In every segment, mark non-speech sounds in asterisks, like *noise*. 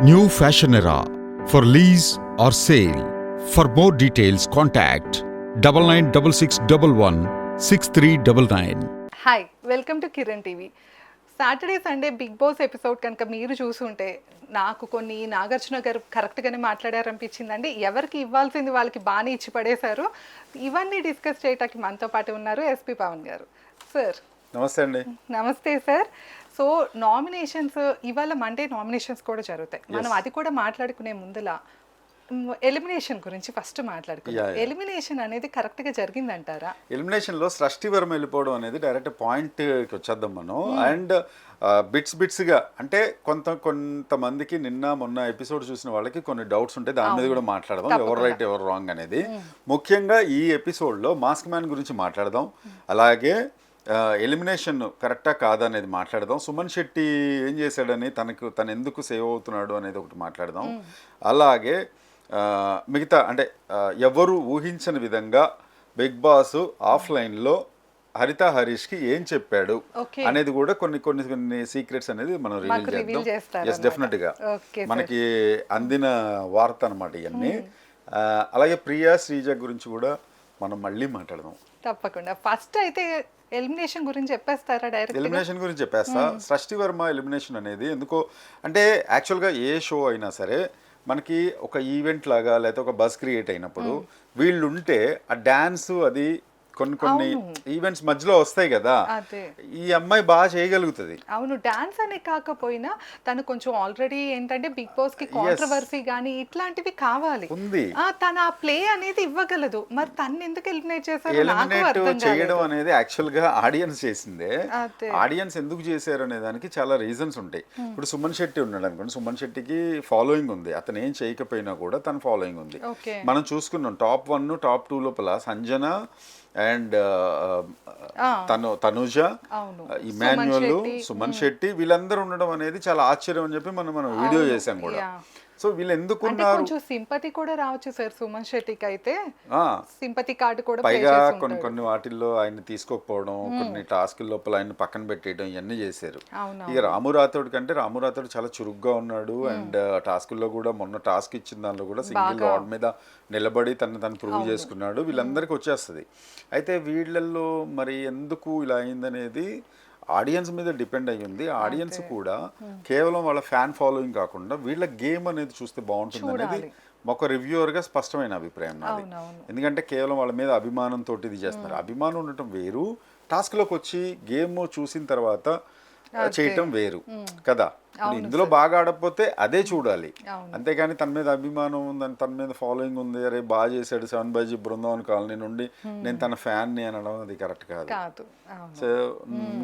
New Fashion Era. For lease or sale. For more details, contact double nine double six double one six three double nine. Hi welcome to Kiran TV Saturday Sunday Bigg Boss episode కనుక మీరు చూసుంటే నాకు కొన్ని నాగార్జున గారు కరెక్ట్గానే మాట్లాడారనిపించిందండి. ఎవరికి ఇవ్వాల్సింది వాళ్ళకి బాగానే ఇచ్చి పడేశారు. ఇవన్నీ డిస్కస్ చేయటానికి మనతో పాటు ఉన్నారు ఎస్పి పవన్ గారు. సార్ నమస్తే అండి. నమస్తే సార్ సో నామినేషన్స్ ఇవాళ మండే నామినేషన్స్ కూడా జరుగుతాయి. మనం అది కూడా మాట్లాడుకునే ముందులా ఎలిమినేషన్ గురించి ఫస్ట్ మాట్లాడుకుందాం. ఎలిమినేషన్ అనేది కరెక్ట్గా జరిగిందంటారా? ఎలిమినేషన్లో సృష్టివరం వెళ్ళిపోవడం అనేది డైరెక్ట్ పాయింట్కి వచ్చేద్దాం మనం. అండ్ బిట్స్ బిట్స్గా అంటే కొంత కొంతమందికి నిన్న మొన్న ఎపిసోడ్ చూసిన వాళ్ళకి కొన్ని డౌట్స్ ఉంటాయి. దాని మీద కూడా మాట్లాడదాం. ఎవరు రైట్ ఎవరు రాంగ్ అనేది. ముఖ్యంగా ఈ ఎపిసోడ్లో మాస్క్ మ్యాన్ గురించి మాట్లాడదాం. అలాగే ఎలిమినేషన్ కరెక్టా కాదా అనేది మాట్లాడదాం. సుమన్ శెట్టి ఏం చేశాడని తనకు తను ఎందుకు సేవ్ అవుతున్నాడు అనేది ఒకటి మాట్లాడదాం. అలాగే మిగతా అంటే ఎవరు ఊహించని విధంగా బిగ్ బాస్ ఆఫ్లైన్లో హరిత హరీష్కి ఏం చెప్పాడు. అనేది కూడా కొన్ని కొన్ని కొన్ని సీక్రెట్స్ అనేది మనం రివీల్ చేద్దాం. ఎస్ డెఫినెట్గా. మనకి అందిన వార్త అనమాట ఇవన్నీ అలాగే ప్రియా శ్రీజ గురించి కూడా మనం మళ్ళీ మాట్లాడదాం. తప్పకుండా. ఫస్ట్ అయితే ఎలిమినేషన్ గురించి చెప్పేస్తారా డైరెక్ట్ ఎలిమినేషన్ గురించి చెప్పేస్తా. సృష్టి వర్మ ఎలిమినేషన్ అనేది ఎందుకో అంటే యాక్చువల్గా ఏ షో అయినా సరే మనకి ఒక ఈవెంట్ లాగా లేకపోతే ఒక బస్ క్రియేట్ అయినప్పుడు వీళ్ళు ఉంటే ఆ డాన్స్ అది కొన్ని కొన్ని ఈవెంట్స్ మధ్యలో వస్తాయి కదా. ఈ అమ్మాయి బాగా చేయగలుగుతుంది. అవును డాన్స్ అనే కాకపోయినా తను కొంచెం ఆల్రెడీ ఏంటంటే బిగ్ బాస్కి కాంట్రవర్సీ కానీ ఇట్లాంటివి కావాలి. ఉంది. తన ఆ ప్లే అనేది ఇవ్వగలదు. మరి తను ఎందుకు ఎలిమినేట్ చేశారో ఎలిమినేట్ చేయడం అనేది యాక్చువల్గా ఆడియన్స్ చేసిందే. ఆడియన్స్ ఎందుకు చేశారు అనే దానికి చాలా రీజన్స్ ఉంటాయి. ఇప్పుడు సుమన్ శెట్టి ఉన్నాడు అనుకోండి. సుమన్ శెట్టికి ఫాలోయింగ్ ఉంది. అతను ఏం చేయకపోయినా కూడా తన ఫాలోయింగ్ ఉంది. మనం చూసుకున్నాం టాప్ వన్ టాప్ టూ లోపల సంజన అండ్. తను తనుజ అవును. ఇమాన్యువల్ సుమన్ శెట్టి. వీళ్ళందరూ ఉండడం అనేది చాలా ఆశ్చర్యం అని చెప్పి మనం మనం వీడియో చేసాం కూడా. సో వీళ్ళు ఎందుకు కొంచెం సింపతి కూడా రావచ్చు సార్ సుమన్ శెట్టికి అయితే ఆ, సింపతి కార్డు కూడా పైగా కొన్ని. కొన్ని వాటిల్లో ఆయన తీసుకోకపోవడం కొన్ని టాస్క్ లోపల ఆయన పక్కన పెట్టేయడం ఇవన్నీ చేశారు. ఇక రాము రాథోడ్ కంటే రాము రాథోడ్ చాలా చురుగ్గా ఉన్నాడు అండ్ టాస్కుల్లో కూడా మొన్న టాస్క్ ఇచ్చిన దానిలో కూడా సింగిల్ రాడ్ మీద నిలబడి తను తను ప్రూవ్ చేసుకున్నాడు. వీళ్ళందరికీ వచ్చేస్తుంది. అయితే వీళ్ళల్లో మరి ఎందుకు ఇలా అయిందనేది ఆడియన్స్ మీద డిపెండ్ అయ్యి ఉంది ఆడియన్స్ కూడా కేవలం వాళ్ళ ఫ్యాన్ ఫాలోయింగ్ కాకుండా వీళ్ళ గేమ్ అనేది చూస్తే బాగుంటుంది అనేది ఒక రివ్యూవర్గా స్పష్టమైన అభిప్రాయం నాది. ఎందుకంటే కేవలం వాళ్ళ మీద అభిమానంతో ఇది చేస్తున్నారు. అభిమానం ఉండటం వేరు. టాస్క్లోకి వచ్చి గేమ్ చూసిన తర్వాత చేయటం వేరు. కదా? ఇందులో బాగా ఆడకపోతే అదే చూడాలి. అంతేగాని తన మీద అభిమానం ఉందని తన మీద ఫాలోయింగ్ ఉంది అరే బాగా చేశాడు సెవెన్ బైజీ బృందావన్ కాలనీ నుండి నేను తన ఫ్యాన్ని అనడం అది కరెక్ట్ కాదు. సో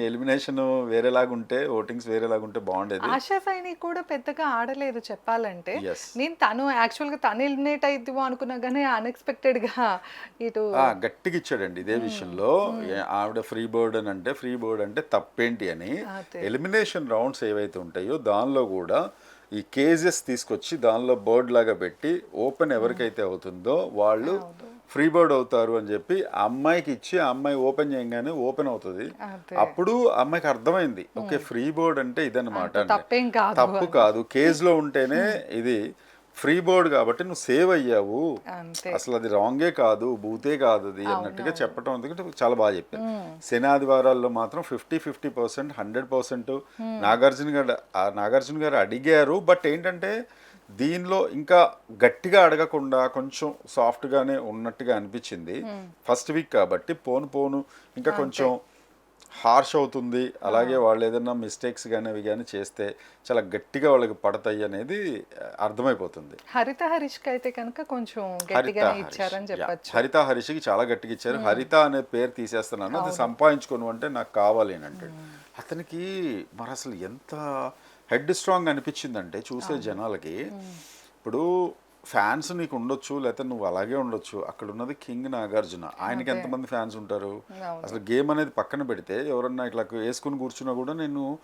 ఎలిమినేషన్ వేరేలాగా ఉంటే ఓటింగ్స్ వేరేలాగా ఉంటే బాగుండేది. ఆశా సైని కూడా పెద్దగా ఆడలేదు చెప్పాలంటే. నేను తను యాక్చువల్గా తను ఎలిమినేట్ అయిద్దిమో అనుకున్నా కానీ అన్ఎక్స్పెక్టెడ్గా ఇటు గట్టిగా ఇచ్చాడండి ఇదే విషయంలో. ఆవిడ ఫ్రీ బర్డ్ అని అంటే ఫ్రీ బర్డ్ అంటే తప్పేంటి అని. ఎలిమినేషన్ రౌండ్స్ ఏవైతే ఉంటాయో దానిలో కూడా ఈ కేజెస్ తీసుకొచ్చి దానిలో బర్డ్ లాగా పెట్టి ఓపెన్ ఎవరికైతే అవుతుందో వాళ్ళు ఫ్రీ బర్డ్ అవుతారు అని చెప్పి అమ్మాయికి ఇచ్చి ఆ అమ్మాయి ఓపెన్ చేయగానే ఓపెన్ అవుతుంది. అప్పుడు అమ్మాయికి అర్థమైంది. ఓకే ఫ్రీ బర్డ్ అంటే ఇదన్నమాట. తప్పేం కాదు తప్పు కాదు. కేజ్లో ఉంటేనే ఇది ఫ్రీ బోర్డ్ కాబట్టి నువ్వు సేవ్ అయ్యావు. అసలు అది రాంగే కాదు బూతే కాదు అది అన్నట్టుగా చెప్పడం ఎందుకంటే చాలా బాగా చెప్పారు. శని ఆదివారాల్లో మాత్రం fifty fifty percent hundred percent Nagarjuna garu ఆ నాగార్జున గారు అడిగారు. బట్ ఏంటంటే దీనిలో ఇంకా గట్టిగా అడగకుండా కొంచెం సాఫ్ట్గానే ఉన్నట్టుగా అనిపించింది. ఫస్ట్ వీక్ కాబట్టి పోను పోను. ఇంకా కొంచెం హార్ష్ అవుతుంది. అలాగే వాళ్ళు ఏదైనా మిస్టేక్స్ కానీ అవి కానీ చేస్తే చాలా గట్టిగా వాళ్ళకి పడతాయి అనేది అర్థమైపోతుంది. హరిత హరీష్కి అయితే కనుక కొంచెం హరిత గట్టిగానే హరీష్. ఇచ్చారని యా. చెప్పొచ్చు. హరిత హరీష్కి చాలా గట్టిగా ఇచ్చారు. హరిత అనే పేరు తీసేస్తున్నాను. అది సంపాదించుకోను అంటే నాకు కావాలి అని అంటాడు. అతనికి మరి అసలు ఎంత హెడ్ స్ట్రాంగ్ అనిపించిందంటే చూసే జనాలకి ఇప్పుడు ఫ్యాన్స్ నీకు ఉండొచ్చు లేకపోతే నువ్వు అలాగే ఉండొచ్చు. అక్కడ ఉన్నది కింగ్ నాగార్జున. ఆయనకి ఎంతమంది ఫ్యాన్స్ ఉంటారు. అసలు గేమ్ అనేది పక్కన పెడితే ఎవరన్నా ఇట్లా వేసుకుని కూర్చున్నా కూడా నేను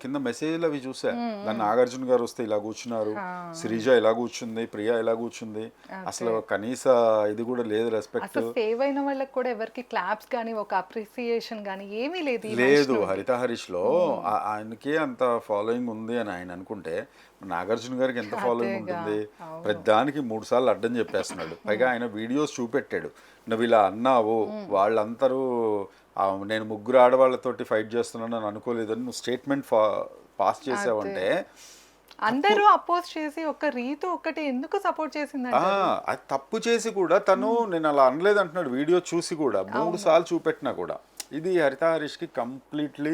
కింద మెసేజ్లు అవి చూసా. దాన్ని నాగార్జున గారు వస్తే ఇలా కూర్చున్నారు. శ్రీజ ఇలా కూర్చుంది ప్రియా ఇలా కూర్చుంది. అసలు కనీస ఇది కూడా లేదు రెస్పెక్ట్ సేవ్ అయిన వాళ్ళకి కూడా ఎవరికి క్లాప్స్ కానీ ఒక అప్రిసియేషన్ కానీ ఏమీ లేదు లేదు హరిత హరీష్లో ఆయనకే అంత ఫాలోయింగ్ ఉంది అని ఆయన అనుకుంటే నాగార్జున గారికి ఎంత *laughs* ఫాలోయింగ్ ఉంటుంది? ప్రతిదానికి మూడు సార్లు అడ్డం చెప్పేస్తున్నాడు. పైగా ఆయన వీడియోస్ చూపెట్టాడు. నువ్వు ఇలా అన్నావు వాళ్ళందరూ నేను ముగ్గురు ఆడవాళ్ళతోటి ఫైట్ చేస్తున్నాను అని అనుకోలేదని నువ్వు స్టేట్మెంట్ పాస్ చేసావంటే అందరూ అపోజ్ చేసి ఒక రీతు ఒక్కటి ఎందుకు సపోర్ట్ చేసిందంటే ఆ, అది? తప్పు చేసి కూడా తను నేను అలా అనలేదు అంటున్నాడు వీడియో చూసి కూడా. మూడు సార్లు చూపెట్టినా కూడా. ఇది హరిత హరీష్కి కంప్లీట్లీ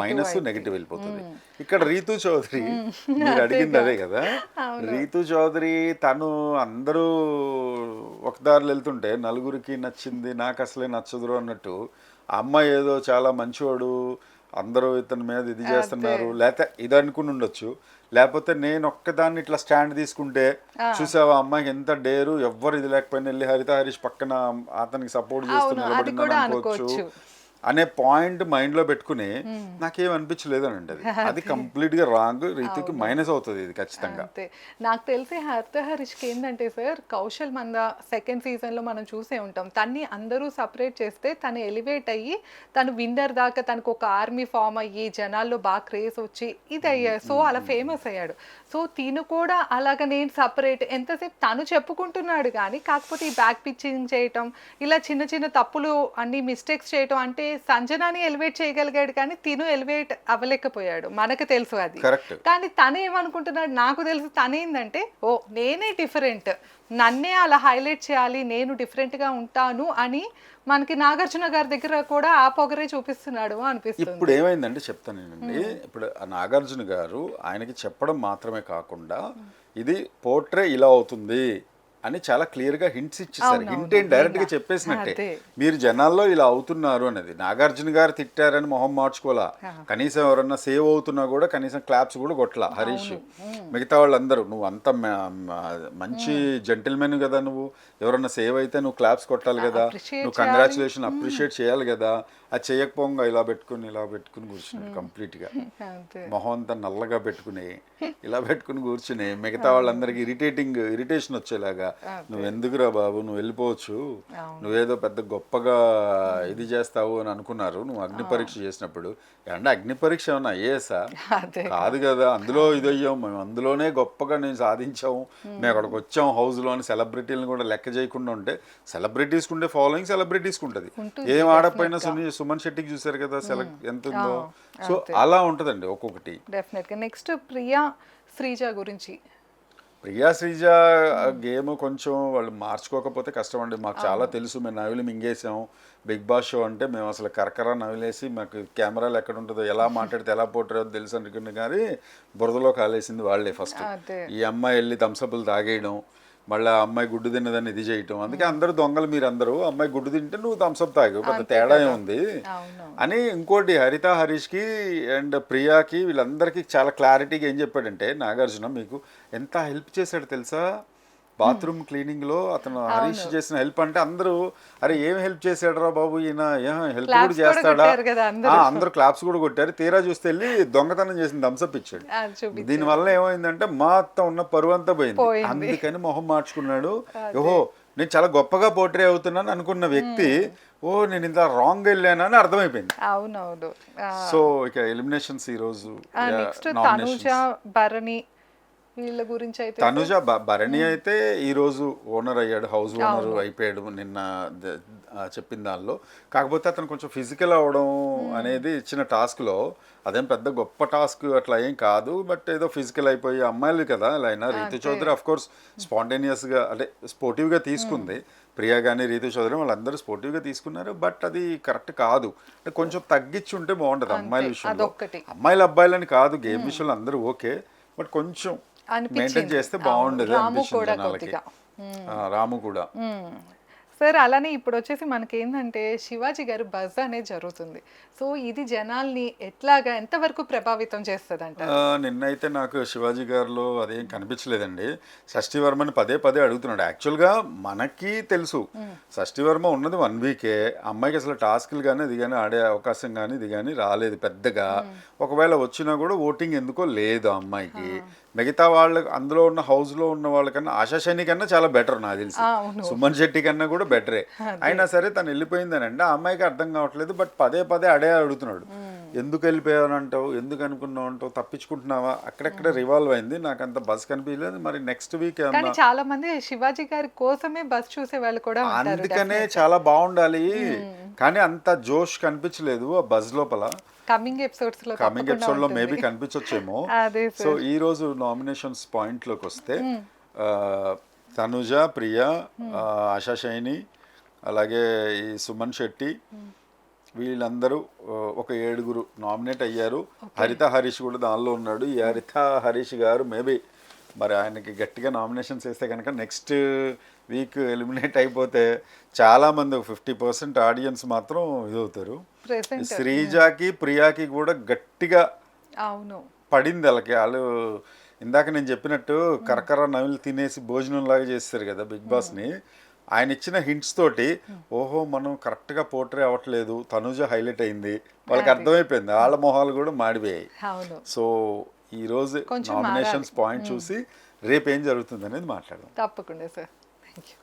మైనస్ నెగిటివ్ వెళ్ళిపోతుంది. ఇక్కడ రీతు చౌదరి మీరు అడిగింది అదే కదా. రీతు చౌదరి తను అందరూ ఒక దారిలో వెళ్తుంటే నలుగురికి నచ్చింది నాకు అసలే నచ్చదురు అన్నట్టు అమ్మాయి ఏదో చాలా మంచివాడు అందరూ ఇతని మీద ఇది చేస్తున్నారు లేకపోతే ఇది అనుకుని ఉండొచ్చు. లేకపోతే నేను ఒక్కదాన్ని ఇట్లా స్టాండ్ తీసుకుంటే చూసావా అమ్మాయికి ఎంత డేరు ఎవ్వరు ఇది లేకపోయినా వెళ్ళి హరిత హరీష్ పక్కన అతనికి సపోర్ట్ చేస్తూ అవును, అది నిలబడిందని కూడా అనుకోవచ్చు అనుకోవచ్చు. అనే పాయింట్ మైండ్లో పెట్టుకుని నాకేం అనిపించలేదు అని అది. *laughs* అది కంప్లీట్గా రాంగ్ రీతికి మైనస్ అవుతుంది ఇది ఖచ్చితంగా. నాకు తెలిసి హరిత హరీష్కి ఏంటంటే సార్ కౌశల్ మంద సెకండ్ సీజన్లో మనం చూసే ఉంటాం. తన్ని అందరూ సపరేట్ చేస్తే తను ఎలివేట్ అయ్యి తను విన్నర్ దాకా తనకు ఒక ఆర్మీ ఫామ్ అయ్యి జనాల్లో బాగా క్రేజ్ వచ్చి ఇది అయ్యాడు సో అలా ఫేమస్ అయ్యాడు. సో తిను కూడా అలాగ నేను సపరేట్ ఎంతసేపు తను చెప్పుకుంటున్నాడు కానీ కాకపోతే ఈ బ్యాక్ పిచ్చింగ్ చేయటం ఇలా చిన్న చిన్న తప్పులు అన్ని మిస్టేక్స్ చేయటం అంటే సంజనాని ఎలివేట్ చేయగలిగాడు కానీ తిను ఎలివేట్ అవ్వలేకపోయాడు. మనకు తెలుసు అది. కానీ తను ఏమనుకుంటున్నాడు? నాకు తెలిసి తనేందంటే ఓ నేనే డిఫరెంట్. నన్నే అలా హైలైట్ చేయాలి నేను డిఫరెంట్గా ఉంటాను అని మనకి నాగార్జున గారి దగ్గర కూడా ఆ పొగరే చూపిస్తున్నాడు అనిపిస్తుంది. ఇప్పుడు ఏమైందంటే చెప్తాను నేనండి. ఇప్పుడు నాగార్జున గారు ఆయనకి చెప్పడం మాత్రమే కాకుండా ఇది పోర్ట్రే ఇలా అవుతుంది. అని చాలా క్లియర్గా హింట్స్ ఇచ్చేసారు హింట్ ఏంటి డైరెక్ట్గా చెప్పేసినట్టే. మీరు జనాల్లో ఇలా అవుతున్నారు అనేది. నాగార్జున గారు తిట్టారని మొహం మార్చుకోలా కనీసం ఎవరన్నా సేవ్ అవుతున్నా కూడా కనీసం క్లాప్స్ కూడా కొట్టలా హరీష్. మిగతా వాళ్ళందరూ నువ్వు అంత మంచి జెంటిల్మెన్ కదా నువ్వు. ఎవరన్నా సేవ్ అయితే నువ్వు క్లాప్స్ కొట్టాలి కదా. నువ్వు కంగ్రాచులేషన్ అప్రిషియేట్ చేయాలి కదా. అది చేయకపోగా ఇలా పెట్టుకుని ఇలా పెట్టుకుని కూర్చున్నాడు కంప్లీట్గా. *laughs* అంతే. మొహం అంతా నల్లగా పెట్టుకుని *laughs* ఇలా పెట్టుకుని కూర్చుని మిగతా వాళ్ళందరికి ఇరిటేటింగ్ ఇరిటేషన్ వచ్చేలాగా నువ్వు ఎందుకురా బాబు? నువ్వు వెళ్ళిపోవచ్చు. నువ్వేదో పెద్ద గొప్పగా ఇది చేస్తావు అని అనుకున్నారు. నువ్వు అగ్ని పరీక్ష చేసినప్పుడు. అంటే అగ్ని పరీక్ష ఏమన్నా అయ్యేసా కాదు కదా అందులో ఇదయ్యాం. మేము అందులోనే గొప్పగా నేను సాధించాము మేము అక్కడికి వచ్చాం హౌస్లోని సెలబ్రిటీలను కూడా లెక్క చేయకుండా ఉంటే సెలబ్రిటీస్కి ఉండే ఫాలోయింగ్ సెలబ్రిటీస్కి ఉంటుంది. ఏం ఆడపోయినా సుని సుమన్ శెట్టికి చూసారు కదా సెలెక్ట్ ఎంత ఉందో సో అలా ఉంటుందండి ఒక్కొక్కటి. డెఫినెట్గా నెక్స్ట్ ప్రియా శ్రీజ గురించి. ప్రియా శ్రీజ గేమ్ కొంచెం వాళ్ళు మార్చుకోకపోతే కష్టం అండి మాకు చాలా తెలుసు మేము నవిలి మింగేసాం బిగ్ బాస్ షో అంటే మేము అసలు కరకర నవిలేసి మాకు కెమెరాలు ఎక్కడ ఉంటుందో ఎలా *laughs* మాట్లాడితే ఎలా పోటారో తెలుసు అనుకున్న కానీ బురదలో కాలేసింది వాళ్ళే ఫస్ట్ ఈ అమ్మాయి వెళ్ళి థమ్సప్లు తాగేయడం మళ్ళీ ఆ అమ్మాయి గుడ్డు తిన్నదని ఇది చేయటం. అందుకే అందరూ దొంగలు మీరు అందరూ అమ్మాయి గుడ్డు తింటే నువ్వు థమ్సప్ తాగు పెద్ద తేడా ఉంది అని ఇంకోటి హరిత హరీష్కి అండ్ ప్రియాకి వీళ్ళందరికీ చాలా క్లారిటీగా ఏం చెప్పాడంటే నాగార్జున మీకు ఎంత హెల్ప్ చేశాడు తెలుసా? బాత్రూమ్ క్లీనింగ్లో అతను హరీష్ చేసిన హెల్ప్ అంటే అందరూ అరే ఏం హెల్ప్ చేశాడు రా బాబు ఈయన? హెల్ప్ కూడా చేస్తాడా? అందరూ. క్లాప్స్ కూడా కొట్టారు. తీరా చూస్తే వెళ్ళి దొంగతనం చేసిన థమ్సప్ ఇచ్చాడు. అది చూపి దీని వల్ల ఏమైందంటే మొత్తం ఉన్న పరువు అంతా పోయింది. అందుకని మొహం మార్చుకున్నాడు. ఓహో నేను చాలా గొప్పగా పోట్రే అవుతున్నాను అనుకున్న వ్యక్తి ఓ నేను ఇంత రాంగ్ వెళ్ళానని అర్థమైపోయింది. అవునవును. సో ఇక ఎలిమినేషన్స్ ఈ రోజు నెక్స్ట్ తనుజ భరణి వీళ్ళ గురించి అయితే తనుజ భరణి అయితే ఈ రోజు ఓనర్ అయ్యాడు హౌస్ ఓనర్ అయిపోయాడు నిన్న చెప్పిన దానిలో. కాకపోతే అతను కొంచెం ఫిజికల్ అవడం అనేది ఇచ్చిన టాస్క్లో అదేం పెద్ద గొప్ప టాస్క్ అట్లా ఏం కాదు బట్ ఏదో ఫిజికల్ అయిపోయి అమ్మాయిలు కదా అలా అయినా. రీతు చౌదరి అఫ్ కోర్స్ స్పాంటేనియస్గా అంటే స్పోర్టివ్గా తీసుకుంది ప్రియా కానీ రీతు చౌదరి వాళ్ళందరూ స్పోర్టివ్గా తీసుకున్నారు బట్ అది కరెక్ట్ కాదు. అంటే కొంచెం తగ్గించి ఉంటే బాగుంటది అమ్మాయిల విషయంలో. అమ్మాయిలు అబ్బాయిలని కాదు గేమ్ విషయంలో అందరూ ఓకే బట్ కొంచెం. మెయింటైన్ చేస్తే బాగుండేది రాము కూడా కొద్దిగా. రాము కూడా. సార్ అలానే ఇప్పుడు వచ్చేసి మనకి ఏంటంటే శివాజీ గారు బజ్ అనేది జరుగుతుంది. సో ఇది జనాల్ని ఎట్లాగా ఎంతవరకు ప్రభావితం చేస్తుంది అంటారు ఆ, నిన్నైతే నాకు శివాజీ గారిలో అదేం కనిపించలేదండి. షష్ఠివర్మని పదే పదే అడుగుతున్నాడు. యాక్చువల్గా మనకి తెలుసు. షష్ఠివర్మ ఉన్నది వన్ వీకే. అమ్మాయికి అసలు టాస్క్లు కానీ ఇది కానీ ఆడే అవకాశం కానీ ఇది కానీ రాలేదు పెద్దగా. ఒకవేళ వచ్చినా కూడా ఓటింగ్ ఎందుకో లేదు అమ్మాయికి. మిగతా వాళ్ళ అందులో ఉన్న house లో ఉన్న వాళ్ళకన్నా ఆశా శని కన్నా చాలా బెటర్ నాకు తెలిసి. సుమన్ శెట్టి కన్నా కూడా బెటరే అయినా సరే తను వెళ్ళిపోయిందని అంటే ఆ అమ్మాయికి అర్థం కావట్లేదు బట్ పదే పదే అడే అడుగుతున్నాడు. ఎందుకు వెళ్ళిపోయావు అంటావు? ఎందుకు అనుకున్నావు అంటావు? తప్పించుకుంటున్నావా? అక్కడక్కడ రివాల్వ్ అయింది. నాకు అంత బస్ కనిపించలేదు. మరి నెక్స్ట్ వీక్ కానీ చాలా మంది శివాజీ గారి కోసమే బస్ చూసే వాళ్ళు కూడా అందుకనే చాలా బాగుండాలి. కానీ అంత జోష్ కనిపించలేదు ఆ బజ్ లోపల. కమింగ్ ఎపిసోడ్స్లో కమింగ్ ఎపిసోడ్లో. మేబీ కనిపించొచ్చేమో. *laughs* సో ఈ రోజు నామినేషన్స్ పాయింట్లోకి వస్తే ఆ, తనుజ ప్రియ ఆ, ఆశా శైని అలాగే ఈ సుమన్ శెట్టి వీళ్ళందరూ ఆ, ఒక ఏడుగురు నామినేట్ అయ్యారు. హరిత హరీష్ కూడా దానిలో ఉన్నాడు. ఈ హరిత హరీష్ గారు మేబీ మరి ఆయనకి గట్టిగా నామినేషన్స్ వేస్తే కనుక నెక్స్ట్ వీక్ ఎలిమినేట్ అయిపోతే చాలా మంది ఫిఫ్టీ పర్సెంట్ ఆడియన్స్ మాత్రం ఇదవుతారు. శ్రీజాకి ప్రియాకి కూడా గట్టిగా అవును. పడింది వాళ్ళకి. వాళ్ళు ఇందాక నేను చెప్పినట్టు కరకర నవిలు తినేసి భోజనం లాగా చేస్తారు కదా బిగ్ బాస్ని. ఆయన ఇచ్చిన హింట్స్ తోటి ఓహో మనం కరెక్ట్గా పోర్ట్రే అవ్వట్లేదు తనుజ హైలైట్ అయింది వాళ్ళకి అర్థమైపోయింది వాళ్ళ మొహాలు కూడా మాడిపోయాయి. సో ఈ రోజు నామినేషన్స్ పాయింట్ చూసి రేపు ఏం జరుగుతుంది అనేది మాట్లాడదాం. తప్పకుండా సార్. Thank you